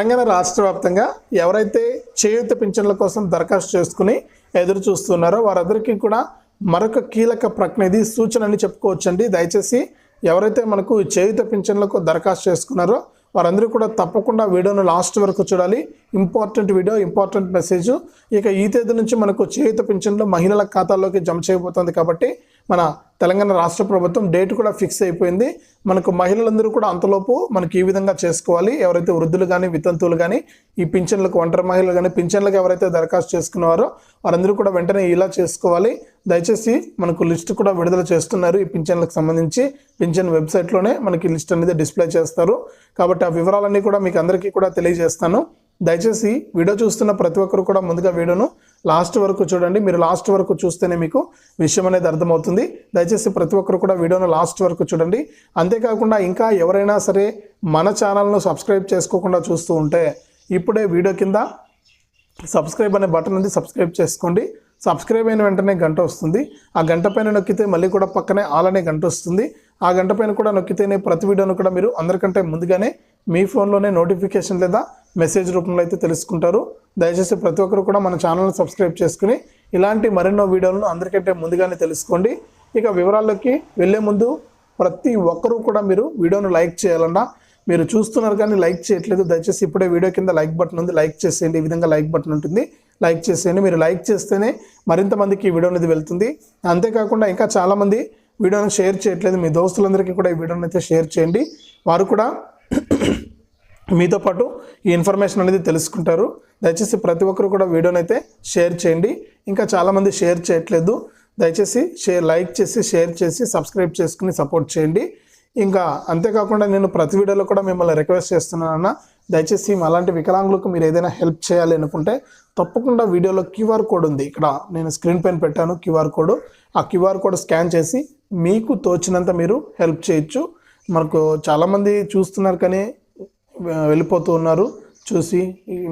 తెలంగాణ రాష్ట్ర వ్యాప్తంగా ఎవరైతే చేయూత పింఛన్ల కోసం దరఖాస్తు చేసుకుని ఎదురు చూస్తున్నారో వారందరికీ కూడా మరొక కీలక ప్రకటన ఇది సూచన అని చెప్పుకోవచ్చండి. దయచేసి ఎవరైతే మనకు చేయుత పింఛన్లకు దరఖాస్తు చేసుకున్నారో వారందరూ కూడా తప్పకుండా వీడియోను లాస్ట్ వరకు చూడాలి. Important video important message. ఇక ఈ తేదీ నుంచి మనకు చేయుత పింఛన్లు మహిళల ఖాతాల్లోకి జమ చేయబోతుంది కాబట్టి మన తెలంగాణ రాష్ట్ర ప్రభుత్వం డేట్ కూడా ఫిక్స్ అయిపోయింది. మనకు మహిళలందరూ కూడా అంతలోపు మనకి ఈ విధంగా చేసుకోవాలి. ఎవరైతే వృద్ధులు కానీ వితంతువులు కానీ ఈ పింఛన్లకు ఒంటరి మహిళలు కానీ పింఛన్లకు ఎవరైతే దరఖాస్తు చేసుకున్నారో వారందరూ కూడా వెంటనే ఇలా చేసుకోవాలి. దయచేసి మనకు లిస్ట్ కూడా విడుదల చేస్తున్నారు ఈ పింఛన్లకు సంబంధించి. పింఛన్ వెబ్సైట్లోనే మనకి లిస్ట్ అనేది డిస్ప్లే చేస్తారు. కాబట్టి ఆ వివరాలన్నీ కూడా మీకు అందరికీ కూడా తెలియజేస్తాను. దయచేసి వీడియో చూస్తున్న ప్రతి ఒక్కరు కూడా ముందుగా వీడియోను లాస్ట్ వరకు చూడండి. మీరు లాస్ట్ వరకు చూస్తేనే మీకు విషయం అనేది అర్థమవుతుంది. దయచేసి ప్రతి ఒక్కరు కూడా వీడియోను లాస్ట్ వరకు చూడండి. అంతేకాకుండా ఇంకా ఎవరైనా సరే మన ఛానల్ను సబ్స్క్రైబ్ చేసుకోకుండా చూస్తూ ఉంటే ఇప్పుడే వీడియో కింద సబ్స్క్రైబ్ అనే బటన్ ఉంది. సబ్స్క్రైబ్ చేసుకోండి. సబ్స్క్రైబ్ అయిన వెంటనే గంట వస్తుంది. ఆ గంట పైన నొక్కితే మళ్ళీ కూడా పక్కనే ఆల్ అనే గంట వస్తుంది. ఆ గంట పైన కూడా నొక్కితేనే ప్రతి వీడియోను కూడా మీరు అందరికంటే ముందుగానే మీ ఫోన్లోనే నోటిఫికేషన్ లేదా మెసేజ్ రూపంలో అయితే తెలుసుకుంటారు. దయచేసి ప్రతి ఒక్కరు కూడా మన ఛానల్ని సబ్స్క్రైబ్ చేసుకుని ఇలాంటి మరెన్నో వీడియోలను అందరికంటే ముందుగానే తెలుసుకోండి. ఇక వివరాల్లోకి వెళ్ళే ముందు ప్రతి ఒక్కరూ కూడా మీరు వీడియోను లైక్ చేయాలన్నా మీరు చూస్తున్నారు కానీ లైక్ చేయట్లేదు దయచేసి ఇప్పుడే వీడియో కింద లైక్ బటన్ ఉంది లైక్ చేసేయండి. ఈ విధంగా లైక్ బటన్ ఉంటుంది. లైక్ చేసేయండి. మీరు లైక్ చేస్తేనే మరింత మందికి ఈ వీడియో అనేది వెళ్తుంది. అంతేకాకుండా ఇంకా చాలామంది వీడియోను షేర్ చేయట్లేదు. మీ దోస్తులందరికీ కూడా ఈ వీడియోని అయితే షేర్ చేయండి. వారు కూడా మీతో పాటు ఈ ఇన్ఫర్మేషన్ అనేది తెలుసుకుంటారు. దయచేసి ప్రతి ఒక్కరు కూడా వీడియోని అయితే షేర్ చేయండి. ఇంకా చాలామంది షేర్ చేయట్లేదు. దయచేసి షేర్ లైక్ చేసి షేర్ చేసి సబ్స్క్రైబ్ చేసుకుని సపోర్ట్ చేయండి. ఇంకా అంతేకాకుండా నేను ప్రతి వీడియోలో కూడా మిమ్మల్ని రిక్వెస్ట్ చేస్తున్నానన్న దయచేసి అలాంటి వికలాంగులకు మీరు ఏదైనా హెల్ప్ చేయాలి అనుకుంటే తప్పకుండా వీడియోలో క్యూఆర్ కోడ్ ఉంది. ఇక్కడ నేను స్క్రీన్ పైన పెట్టాను క్యూఆర్ కోడ్. ఆ క్యూఆర్ కోడ్ స్కాన్ చేసి మీకు తోచినంత మీరు హెల్ప్ చేయొచ్చు. మనకు చాలామంది చూస్తున్నారు కానీ వెళ్ళిపోతూ ఉన్నారు. చూసి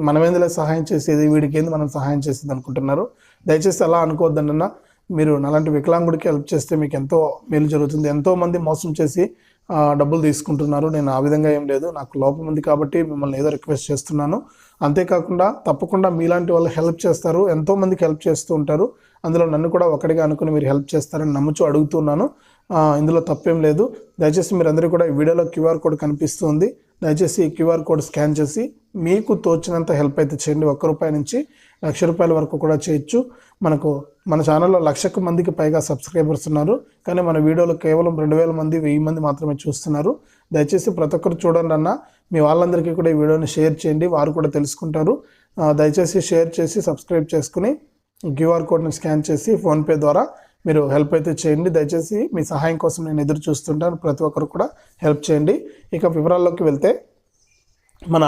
మనమేందులో సహాయం చేసేది వీడికి ఏంది మనం సహాయం చేసేది అనుకుంటున్నారు. దయచేసి అలా అనుకోవద్దండి అన్న. మీరు అలాంటి వికలాంగుడికి హెల్ప్ చేస్తే మీకు ఎంతో మేలు జరుగుతుంది. ఎంతోమంది మోసం చేసి డబ్బులు తీసుకుంటున్నారు. నేను ఆ విధంగా ఏం లేదు. నాకు లోపం ఉంది కాబట్టి మిమ్మల్ని ఏదో రిక్వెస్ట్ చేస్తున్నాను. అంతేకాకుండా తప్పకుండా మీలాంటి వాళ్ళు హెల్ప్ చేస్తారు. ఎంతోమందికి హెల్ప్ చేస్తూ ఉంటారు. అందులో నన్ను కూడా ఒకటిగా అనుకుని మీరు హెల్ప్ చేస్తారని నమ్ముచూ అడుగుతున్నాను ఇందులో తప్పేం లేదు. దయచేసి మీరు అందరూ కూడా ఈ వీడియోలో క్యూఆర్ కోడ్ కనిపిస్తుంది దయచేసి ఈ క్యూఆర్ కోడ్ స్కాన్ చేసి మీకు తోచినంత హెల్ప్ అయితే చేయండి. ఒక్క రూపాయి నుంచి లక్ష రూపాయల వరకు కూడా చేయొచ్చు. మనకు మన ఛానల్లో లక్షకు మందికి పైగా సబ్స్క్రైబర్స్ ఉన్నారు. కానీ మన వీడియోలో కేవలం రెండు వేల మంది వెయ్యి మంది మాత్రమే చూస్తున్నారు. దయచేసి ప్రతి ఒక్కరు చూడండి అన్న. మీ వాళ్ళందరికీ కూడా ఈ వీడియోని షేర్ చేయండి. వారు కూడా తెలుసుకుంటారు. దయచేసి షేర్ చేసి సబ్స్క్రైబ్ చేసుకుని క్యూఆర్ కోడ్ని స్కాన్ చేసి ఫోన్పే ద్వారా మీరు హెల్ప్ అయితే చేయండి. దయచేసి మీ సహాయం కోసం నేను ఎదురు చూస్తుంటాను. ప్రతి ఒక్కరు కూడా హెల్ప్ చేయండి. ఇక వివరాల్లోకి వెళ్తే మన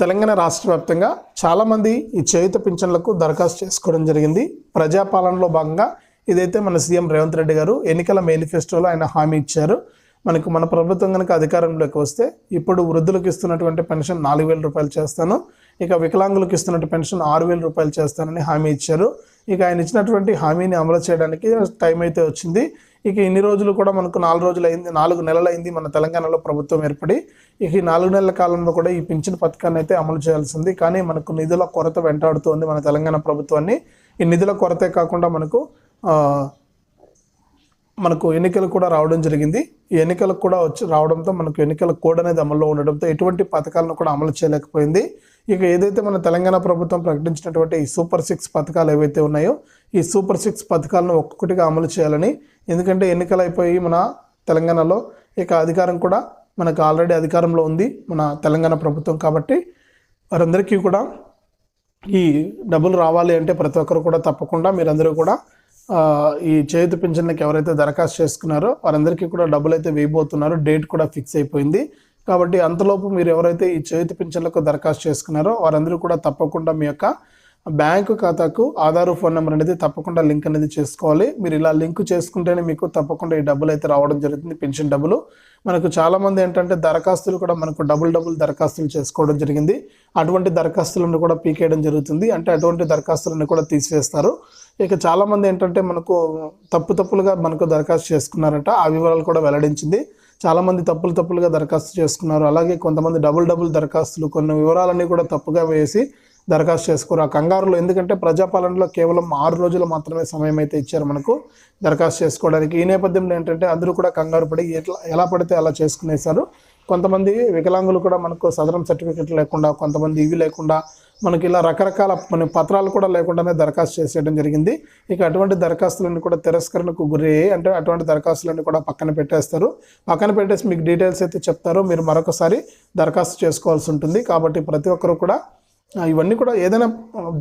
తెలంగాణ రాష్ట్ర వ్యాప్తంగా చాలామంది ఈ చేయుత పింఛన్లకు దరఖాస్తు చేసుకోవడం జరిగింది. ప్రజాపాలనలో భాగంగా ఇదైతే మన సీఎం రేవంత్ రెడ్డి గారు ఎన్నికల మేనిఫెస్టోలో ఆయన హామీ ఇచ్చారు. మనకు మన ప్రభుత్వం కనుక అధికారంలోకి వస్తే ఇప్పుడు వృద్ధులకు ఇస్తున్నటువంటి పెన్షన్ నాలుగు వేల రూపాయలు చేస్తాను. ఇక వికలాంగులకు ఇస్తున్నట్టు పెన్షన్ ఆరు వేల రూపాయలు చేస్తానని హామీ ఇచ్చారు. ఇక ఆయన ఇచ్చినటువంటి హామీని అమలు చేయడానికి టైం అయితే వచ్చింది. ఇక ఇన్ని రోజులు కూడా మనకు నాలుగు రోజులు అయింది నాలుగు నెలలు అయింది మన తెలంగాణలో ప్రభుత్వం ఏర్పడి. ఇక ఈ నాలుగు నెలల కాలంలో కూడా ఈ పింఛన్ పథకాన్ని అయితే అమలు చేయాల్సింది. కానీ మనకు నిధుల కొరత వెంటాడుతోంది మన తెలంగాణ ప్రభుత్వాన్ని. ఈ నిధుల కొరతే కాకుండా మనకు మనకు ఎన్నికలు కూడా రావడం జరిగింది. ఈ ఎన్నికలకు కూడా వచ్చి రావడంతో మనకు ఎన్నికల కోడ్ అనేది అమల్లో ఉండడంతో ఎటువంటి పథకాలను కూడా అమలు చేయలేకపోయింది. ఇక ఏదైతే మన తెలంగాణ ప్రభుత్వం ప్రకటించినటువంటి ఈ సూపర్ సిక్స్ పథకాలు ఏవైతే ఉన్నాయో ఈ సూపర్ సిక్స్ పథకాలను ఒక్కొక్కటిగా అమలు చేయాలని ఎందుకంటే ఎన్నికలు అయిపోయి మన తెలంగాణలో ఇక అధికారం కూడా మనకు ఆల్రెడీ అధికారంలో ఉంది మన తెలంగాణ ప్రభుత్వం కాబట్టి వారందరికీ కూడా ఈ డబ్బులు రావాలి అంటే ప్రతి ఒక్కరు కూడా తప్పకుండా మీరందరూ కూడా ఈ చేతి పింఛన్లకు ఎవరైతే దరఖాస్తు చేసుకున్నారో వారందరికీ కూడా డబ్బులు అయితే వేయబోతున్నారో. డేట్ కూడా ఫిక్స్ అయిపోయింది. కాబట్టి అంతలోపు మీరు ఎవరైతే ఈ చేతి పింఛన్లకు దరఖాస్తు చేసుకున్నారో వారందరూ కూడా తప్పకుండా మీ యొక్క బ్యాంకు ఖాతాకు ఆధార్ ఫోన్ నెంబర్ అనేది తప్పకుండా లింక్ అనేది చేసుకోవాలి. మీరు ఇలా లింక్ చేసుకుంటేనే మీకు తప్పకుండా ఈ డబ్బులు అయితే రావడం జరుగుతుంది పెన్షన్ డబ్బులు. మనకు చాలామంది ఏంటంటే దరఖాస్తులు కూడా మనకు డబుల్ డబుల్ దరఖాస్తులు చేసుకోవడం జరిగింది. అటువంటి దరఖాస్తులను కూడా పీకేయడం జరుగుతుంది. అంటే అటువంటి దరఖాస్తులను కూడా తీసివేస్తారు. ఇక చాలామంది ఏంటంటే మనకు తప్పు తప్పులుగా మనకు దరఖాస్తు చేసుకున్నారంట. ఆ వివరాలు కూడా వెల్లడించింది. చాలామంది తప్పులు తప్పులుగా దరఖాస్తు చేసుకున్నారు. అలాగే కొంతమంది డబుల్ డబుల్ దరఖాస్తులు కొన్ని వివరాలన్నీ కూడా తప్పుగా వేసి దరఖాస్తు చేసుకోరు. ఆ కంగారులో ఎందుకంటే ప్రజాపాలనలో కేవలం ఆరు రోజులు మాత్రమే సమయం అయితే ఇచ్చారు మనకు దరఖాస్తు చేసుకోవడానికి. ఈ నేపథ్యంలో ఏంటంటే అందరూ కూడా కంగారు పడి ఎట్లా ఎలా పడితే అలా చేసుకునేసారు కొంతమంది వికలాంగులు కూడా మనకు సదరం సర్టిఫికెట్ లేకుండా కొంతమంది ఇవి లేకుండా మనకి ఇలా రకరకాల మన పత్రాలు కూడా లేకుండానే దరఖాస్తు చేసేయడం జరిగింది. ఇక అటువంటి దరఖాస్తులన్నీ కూడా తిరస్కరణకు గురి అంటే అటువంటి దరఖాస్తులన్నీ కూడా పక్కన పెట్టేస్తారు. పక్కన పెట్టేసి మీకు డీటెయిల్స్ అయితే చెప్తారో. మీరు మరొకసారి దరఖాస్తు చేసుకోవాల్సి ఉంటుంది. కాబట్టి ప్రతి ఒక్కరు కూడా ఇవన్నీ కూడా ఏదైనా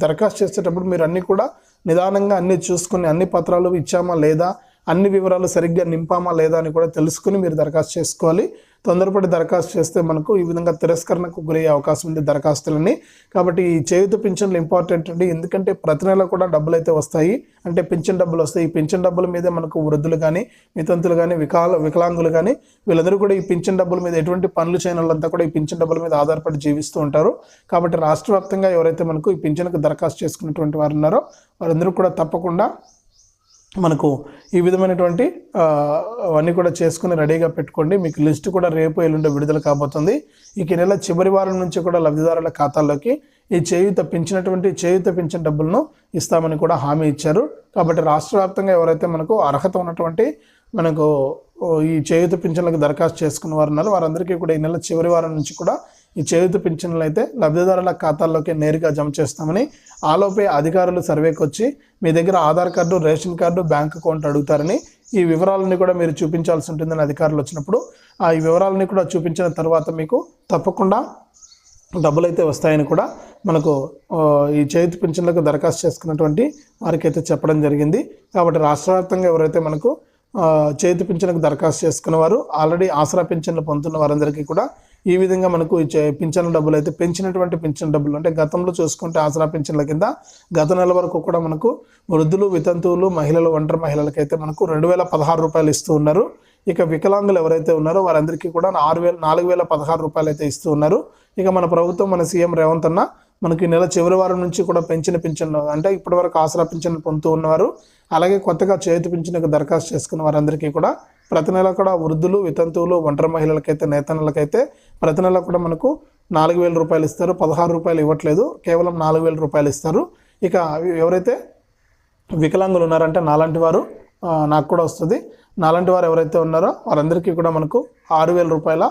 దరఖాస్తు చేసేటప్పుడు మీరు అన్నీ కూడా నిదానంగా అన్నీ చూసుకుని అన్ని పత్రాలు ఇచ్చామా లేదా అన్ని వివరాలు సరిగ్గా నింపామా లేదా అని కూడా తెలుసుకుని మీరు దరఖాస్తు చేసుకోవాలి. తొందరపడి దరఖాస్తు చేస్తే మనకు ఈ విధంగా తిరస్కరణకు గురయ్యే అవకాశం ఉంది దరఖాస్తులని కాబట్టి ఈ చేయుత పింఛన్లు ఇంపార్టెంట్ అండి. ఎందుకంటే ప్రతి నెల కూడా డబ్బులు అయితే వస్తాయి. అంటే పింఛన్ డబ్బులు వస్తాయి. ఈ పింఛన్ డబ్బుల మీదే మనకు వృద్ధులు కానీ మితంతులు కానీ వికాల వికలాంగులు కానీ వీళ్ళందరూ కూడా ఈ పింఛన్ డబ్బుల మీద ఎటువంటి పనులు చేయని వాళ్ళంతా కూడా ఈ పింఛన్ డబ్బుల మీద ఆధారపడి జీవిస్తూ ఉంటారు. కాబట్టి రాష్ట్ర ఎవరైతే మనకు ఈ పింఛన్కు దరఖాస్తు చేసుకున్నటువంటి వారు ఉన్నారో వారందరూ కూడా తప్పకుండా మనకు ఈ విధమైనటువంటి అవన్నీ కూడా చేసుకుని రెడీగా పెట్టుకోండి. మీకు లిస్ట్ కూడా రేపు ఎల్లుండి విడుదల కాబోతుంది. ఇక ఈ నెల చివరి వారం నుంచి కూడా లబ్ధిదారుల ఖాతాల్లోకి ఈ చేయూత పెంచినటువంటి చేయూత పెంచిన డబ్బులను ఇస్తామని కూడా హామీ ఇచ్చారు. కాబట్టి రాష్ట్ర వ్యాప్తంగా ఎవరైతే మనకు అర్హత ఉన్నటువంటి మనకు ఈ చేయూత పింఛన్లకు దరఖాస్తు చేసుకున్న వారు ఉన్నారు వారందరికీ కూడా ఈ నెల చివరి వారం నుంచి కూడా ఈ చేయూత పింఛన్లు అయితే లబ్ధిదారుల ఖాతాల్లోకి నేరుగా జమ చేస్తామని ఆలోపే అధికారులు సర్వేకి వచ్చి మీ దగ్గర Aadhaar card ration card bank account అడుగుతారని ఈ వివరాలని కూడా మీరు చూపించాల్సి ఉంటుందని అధికారులు వచ్చినప్పుడు ఆ వివరాలని కూడా చూపించిన తర్వాత మీకు తప్పకుండా డబ్బులు అయితే వస్తాయని కూడా మనకు ఈ చేతి పింఛన్లకు దరఖాస్తు చేసుకున్నటువంటి వారికి అయితే చెప్పడం జరిగింది. కాబట్టి రాష్ట్ర వ్యాప్తంగా ఎవరైతే మనకు చేతి పింఛన్లకు దరఖాస్తు చేసుకున్నవారు ఆల్రెడీ ఆసరా పింఛన్లు పొందుతున్న వారందరికీ కూడా ఈ విధంగా మనకు ఈ చే- డబ్బులు అయితే పెంచినటువంటి పింఛన్ డబ్బులు అంటే గతంలో చూసుకుంటే ఆసరా పింఛన్ల కింద గత నెల వరకు కూడా మనకు వృద్ధులు వితంతువులు మహిళలు ఒంటరి మహిళలకైతే మనకు రెండు వేల పదహారు రూపాయలు ఇస్తూ ఉన్నారు. ఇక వికలాంగులు ఎవరైతే ఉన్నారో వారందరికీ కూడా ఆరు వేల నాలుగు వేల పదహారు రూపాయలు అయితే ఇస్తూ ఉన్నారు. ఇక మన ప్రభుత్వం మన సీఎం రేవంత్ అన్న మనకి నెల చివరి వారం నుంచి కూడా పెంచిన పింఛన్లు అంటే ఇప్పటివరకు ఆసరా పింఛన్లు పొందుతూ ఉన్నవారు అలాగే కొత్తగా చేతి పింఛన్కు దరఖాస్తు చేసుకున్న వారందరికీ కూడా ప్రతి నెల కూడా వృద్ధులు వితంతువులు ఒంటరి మహిళలకైతే నేతన్నలకైతే ప్రతి నెల కూడా మనకు నాలుగు వేల రూపాయలు ఇస్తారు. పదహారు రూపాయలు ఇవ్వట్లేదు. కేవలం నాలుగు వేల రూపాయలు ఇస్తారు. ఇక ఎవరైతే వికలాంగులు ఉన్నారంటే నాలాంటి వారు నాకు కూడా వస్తుంది. నాలాంటి వారు ఎవరైతే ఉన్నారో వారందరికీ కూడా మనకు ఆరు వేల రూపాయల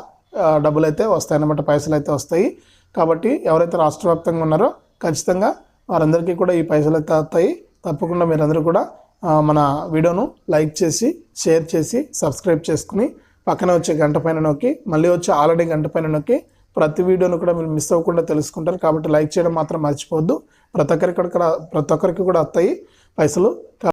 డబ్బులు అయితే వస్తాయి అన్నమాట పైసలు అయితే వస్తాయి. కాబట్టి ఎవరైతే రాష్ట్ర వ్యాప్తంగా ఉన్నారో ఖచ్చితంగా వారందరికీ కూడా ఈ పైసలు అయితే వస్తాయి. తప్పకుండా మీరందరూ కూడా మన వీడియోను లైక్ చేసి షేర్ చేసి సబ్స్క్రైబ్ చేసుకుని పక్కన వచ్చే గంట పైన నొక్కి మళ్ళీ వచ్చే ఆల్రెడీ గంట పైన నొక్కి ప్రతి వీడియోను కూడా మీరు మిస్ అవ్వకుండా తెలుసుకుంటారు. కాబట్టి లైక్ చేయడం మాత్రం మర్చిపోవద్దు. ప్రతి ఒక్కరికి కూడా ప్రతి ఒక్కరికి కూడా వస్తాయి పైసలు.